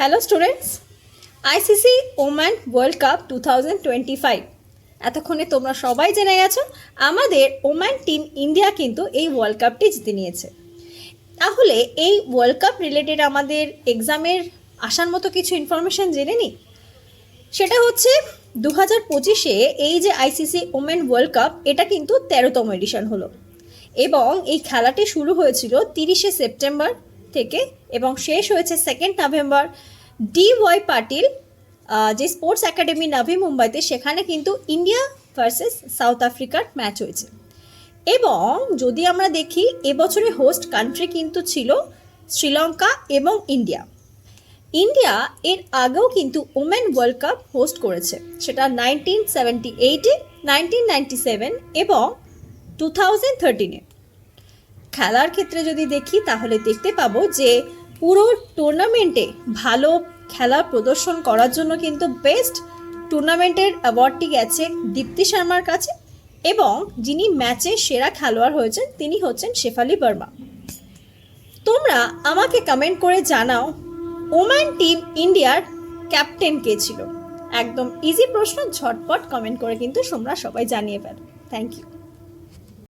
Hello students ICC woman world cup two thousand twenty five এতক্ষণে তোমরা সবাই জেনে গেছো, আমাদের ওম্যান টিম ইন্ডিয়া কিন্তু এই ওয়ার্ল্ড কাপটি জিতে নিয়েছে। তাহলে এই ওয়ার্ল্ড কাপ রিলেটেড আমাদের এক্সামের আসার মতো কিছু ইনফরমেশান জেনে নিই সেটা হচ্ছে দু হাজার পঁচিশে এই যে আইসিসি ওমেন ওয়ার্ল্ড কাপ এটা কিন্তু তেরোতম এডিশন হলো। এবং এই খেলাটি শুরু হয়েছিল তিরিশে সেপ্টেম্বর থেকে এবং শেষ হয়েছে second November D Y Patil যে স্পোর্টস একাডেমি নাভি মুম্বাইতে, সেখানে কিন্তু ইন্ডিয়া ভার্সেস সাউথ আফ্রিকার ম্যাচ হয়েছে। এবং যদি আমরা দেখি, এবছরে হোস্ট কান্ট্রি কিন্তু ছিল শ্রীলঙ্কা এবং ইন্ডিয়া ইন্ডিয়া এর আগেও কিন্তু ওমেন ওয়ার্ল্ড কাপ হোস্ট করেছে। সেটা নাইনটিন সেভেন্টি এইটে নাইনটিন নাইনটি সেভেন এবং টু থাউজেন্ড থার্টিনে খেলার ক্ষেত্রে যদি দেখি, তাহলে দেখতে পাবো যে পুরো টুর্নামেন্টে ভালো খেলা প্রদর্শন করার জন্য কিন্তু বেস্ট টুর্নামেন্টের অ্যাওয়ার্ডটি গেছে দীপ্তি শর্মার কাছে এবং যিনি ম্যাচে সেরা খেলোয়াড় হয়েছেন, তিনি হচ্ছেন শেফালি বর্মা। তোমরা আমাকে কমেন্ট করে জানাও ওম্যান টিম ইন্ডিয়ার ক্যাপ্টেন কে ছিল? একদম ইজি প্রশ্ন, ঝটপট কমেন্ট করে কিন্তু তোমরা সবাই জানিয়ে ফেলো। Thank you